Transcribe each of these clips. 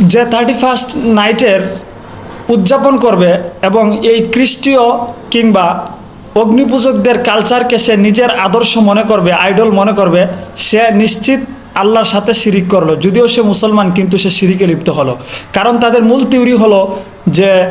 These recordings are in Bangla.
যে থার্টি ফার্স্ট নাইটের উদযাপন করবে এবং এই খ্রিস্টীয় কিংবা অগ্নিপূজকদের কালচারকে সে নিজের আদর্শ মনে করবে আইডল মনে করবে, সে নিশ্চিত আল্লাহর সাথে শিরিক করল। যদিও সে মুসলমান, কিন্তু সে শিরিকে লিপ্ত হলো। কারণ তাদের মূল থিওরি হলো যে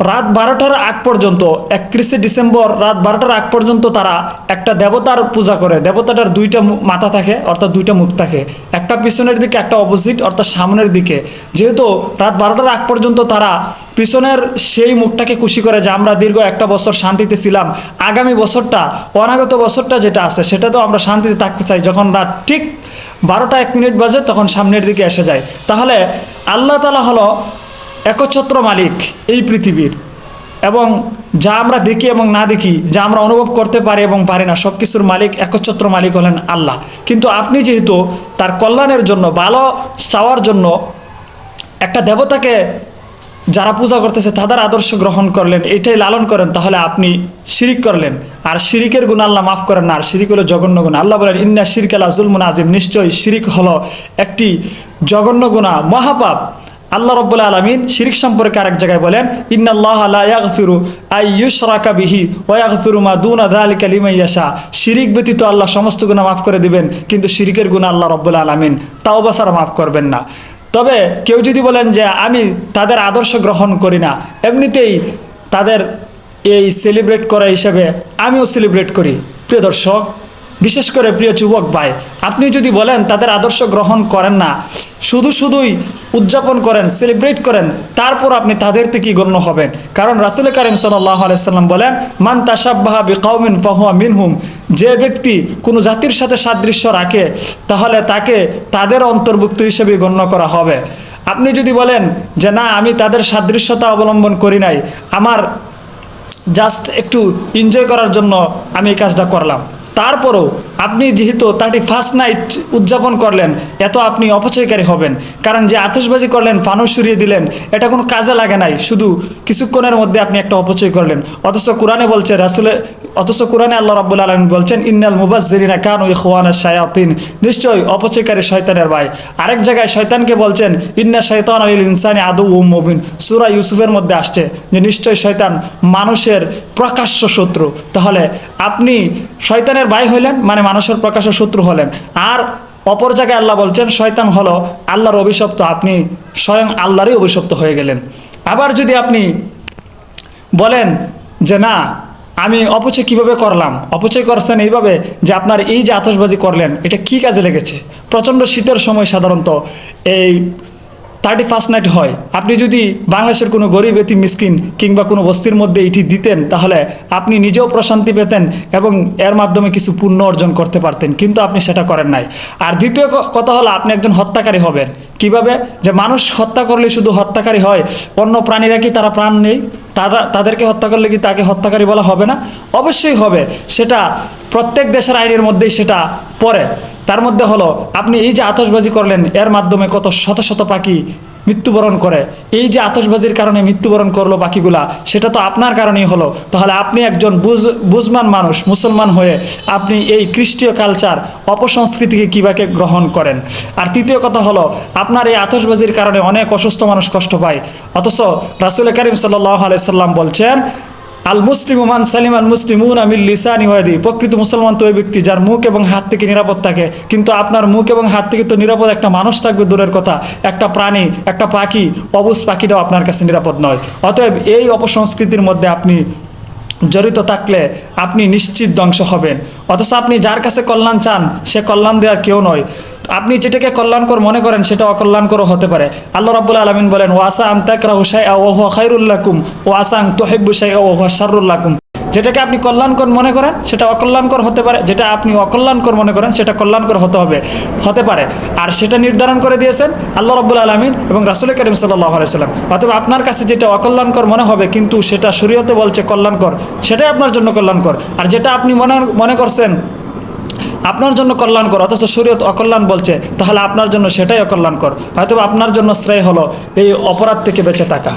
রাত বারোটার আগ পর্যন্ত, একত্রিশে ডিসেম্বর রাত বারোটার আগ পর্যন্ত তারা একটা দেবতার পূজা করে। দেবতাটার দুইটা মাথা থাকে, অর্থাৎ দুইটা মুখ থাকে। একটা পিছনের দিকে, একটা অপোজিট অর্থাৎ সামনের দিকে। যেহেতু রাত বারোটার আগ পর্যন্ত তারা পিছনের সেই মুখটাকে খুশি করে যে আমরা দীর্ঘ একটা বছর শান্তিতে ছিলাম, আগামী বছরটা, অনাগত বছরটা যেটা আছে, সেটা তো আমরা শান্তিতে থাকতে চাই। যখন রাত ঠিক বারোটা এক মিনিট বাজে, তখন সামনের দিকে এসে যায়। তাহলে আল্লাহ তালা হলো একচ্ছত্র মালিক এই পৃথিবীর। এবং যা আমরা দেখি এবং না দেখি, যা আমরা অনুভব করতে পারি এবং পারি না সব কিছুর মালিক, একচ্ছত্র মালিক হলেন আল্লাহ। কিন্তু আপনি যেহেতু তার কল্যাণের জন্য, ভালো চাওয়ার জন্য একটা দেবতাকে যারা পূজা করতেছে, তাদের আদর্শ গ্রহণ করলেন, এটাই লালন করেন, তাহলে আপনি শিরিক করলেন। আর শিরিকের গুণ আল্লাহ মাফ করেন না, আর শিরিক হলো জঘন্য গুণ। আল্লাহ বলেন, ইন্না শিরিক আল্লাহ জুলমুন আজিম। নিশ্চয়ই শিরিক হলো একটি জঘন্য গুণা, মহাপাপ। আল্লাহ রব্বুল আলমিন শিরিক সম্পর্কে আরেক জায়গায় বলেন, ইন্নাল্লাহ লা ইয়াগফিরু আই ইউশরাকা বিহি ওয়া ইয়াগফিরু মা দুনা যালিকা লিমান ইয়াশা। শিরিক ব্যতীত আল্লাহ সমস্ত গুনাহ মাফ করে দিবেন, কিন্তু শিরিকের গুনাহ আল্লাহ রব্বুল আলমিন তাও বাসারা মাফ করবেন না। তবে কেউ যদি বলেন যে, আমি তাদের আদর্শ গ্রহণ করি না। এমনিতেই তাদের এই সেলিব্রেট করা হিসাবে আমিও সেলিব্রেট করি। প্রিয় দর্শক, বিশেষ করে প্রিয় যুবক ভাই, আপনি যদি বলেন তাদের আদর্শ গ্রহণ করেন না শুধু শুধুই উদযাপন করেন সেলিব্রেট করেন, তারপর আপনি তাদের থেকেই গণ্য হবেন। কারণ রাসুল করিম সাল্লাহ আলাইসাল্লাম বলেন, মান তাসাব্বাহা বিকাউমিন ফাহুয়া মিনহুম। যে ব্যক্তি কোনো জাতির সাথে সাদৃশ্য রাখে, তাহলে তাকে তাদের অন্তর্ভুক্ত হিসেবে গণ্য করা হবে। আপনি যদি বলেন যে, না, আমি তাদের সাদৃশ্যতা অবলম্বন করি নাই, আমার জাস্ট একটু এনজয় করার জন্য আমি এই কাজটা করলাম। তারপরও আপনি যেহেতু থার্টি ফার্স্ট নাইট উদযাপন করলেন, এত আপনি অপচয়কারী হবেন। কারণ যে আতশবাজি করলেন ফানুস সরিয়ে দিলেন, এটা কোনো কাজে লাগে নাই। শুধু কিছুক্ষণের মধ্যে আপনি একটা অপচয় করলেন। অথচ কোরআনে বলছে, রাসুলে, অথচ কোরআনে আল্লাহ রাব্বুল আলমিন বলছেন, ইন্নাল মুবাজ্জিরিনা কান ওই খোয়ানা শায়াতিন। নিশ্চয়ই অপচয়কারী শয়তানের ভাই। আরেক জায়গায় শয়তানকে বলছেন, ইন্না শৈতান আলিল ইনসানি আদৌ ও মবিন। সুরা ইউসুফের মধ্যে আসছে যে নিশ্চয়ই শয়তান মানুষের প্রকাশ্য শত্রু। তাহলে আপনি শয়তানের ভাই হইলেন মানে মানুষের প্রকাশ্য শত্রু হলেন। আর অপর জায়গায় আল্লাহ বলছেন, শয়তান হলো আল্লাহর অভিশপ্ত, আপনি স্বয়ং আল্লাহরই অভিশপ্ত হয়ে গেলেন। আবার যদি আপনি বলেন যে, না, আমি অপচয় কীভাবে করলাম? অপচয় করছেন এইভাবে যে, আপনার এই যে আতশবাজি করলেন, এটা কি কাজে লেগেছে? প্রচণ্ড শীতের সময় সাধারণত এই থার্টি ফার্স্ট নাইট হয়। আপনি যদি বাংলাদেশের কোনো গরিব এতি মিসকিন কিংবা কোনো বস্তির মধ্যে এটি দিতেন, তাহলে আপনি নিজেও প্রশান্তি পেতেন এবং এর মাধ্যমে কিছু পুণ্য অর্জন করতে পারতেন। কিন্তু আপনি সেটা করেন নাই। আর দ্বিতীয় কথা হলো, আপনি একজন হত্যাকারী হবেন। কীভাবে? যে মানুষ হত্যা করলে শুধু হত্যাকারী হয়, অন্য প্রাণীরা কি তারা প্রাণ নেই? তারা, তাদেরকে হত্যা করলে কি তাকে হত্যাকারী বলা হবে না? অবশ্যই হবে। সেটা প্রত্যেক দেশের আইনের মধ্যেই সেটা পড়ে। তার মধ্যে হলো, আপনি এই যে আতশবাজি করলেন, এর মাধ্যমে কত শত শত পাখি মৃত্যুবরণ করে। এই যে আতশবাজির কারণে মৃত্যুবরণ করল পাখিগুলা, সেটা তো আপনার কারণেই হলো। তাহলে আপনি একজন বুঝ বুঝমান মানুষ, মুসলমান হয়ে আপনি এই খ্রিস্টীয় কালচার অপসংস্কৃতিকে কীভাবে গ্রহণ করেন। আর তৃতীয় কথা হলো, আপনার এই আতশবাজির কারণে অনেক অসুস্থ মানুষ কষ্ট পায়। অথচ রাসুল করিম সাল্লাহ আলাইসাল্লাম বলছেন আল মুসলিম মান সালিম আল মুসলিমুন আমিল লিসানি ওয়াদি প্রকৃত মুসলমান তো ওই ব্যক্তি যার মুখ এবং হাত থেকে নিরাপদ থাকে। কিন্তু আপনার মুখ এবং হাত থেকে তো নিরাপদ একটা মানুষ থাকবে দূরের কথা। একটা প্রাণী, একটা পাখি, অবুজ পাখিটাও আপনার কাছে নিরাপদ নয়। অতএব এই অপসংস্কৃতির মধ্যে আপনি জড়িত থাকলে আপনি নিশ্চিত ধ্বংস হবেন। অথচ আপনি যার কাছে কল্যাণ চান, সে কল্যাণ দেওয়ার কেউ নয়। আপনি যেটাকে কল্যাণকর মনে করেন, সেটা অকল্যাণকরও হতে পারে। আল্লাহ রাব্বুল আলমিন বলেন, ওয়াসা আন্তাকরা হুসাই ওহ খাইরুল্লাকুম ওয়াসা আং তোহেবুসাই ওহ শারুল্লাকুম যেটাকে আপনি কল্যাণকর মনে করেন, সেটা অকল্যাণকর হতে পারে। যেটা আপনি অকল্যাণকর মনে করেন, সেটা কল্যাণকর হতে হবে, হতে পারে। আর সেটা নির্ধারণ করে দিয়েছেন আল্লাহ রব্বুল আলমিন এবং রাসুল করিম সাল্লাহ আলাইসাল্লাম অথবা আপনার কাছে যেটা অকল্যাণকর মনে হবে, কিন্তু সেটা শরীয়তে বলছে কল্যাণকর, সেটাই আপনার জন্য কল্যাণকর। আর যেটা আপনি মনে মনে করছেন আপনার জন্য কল্যাণকর, অথচ শরীয়ত অকল্যাণ বলছে, তাহলে আপনার জন্য সেটাই অকল্যাণকর। হয়তো আপনার জন্য শ্রেয় হলো এই অপরাধ থেকে বেঁচে থাকা।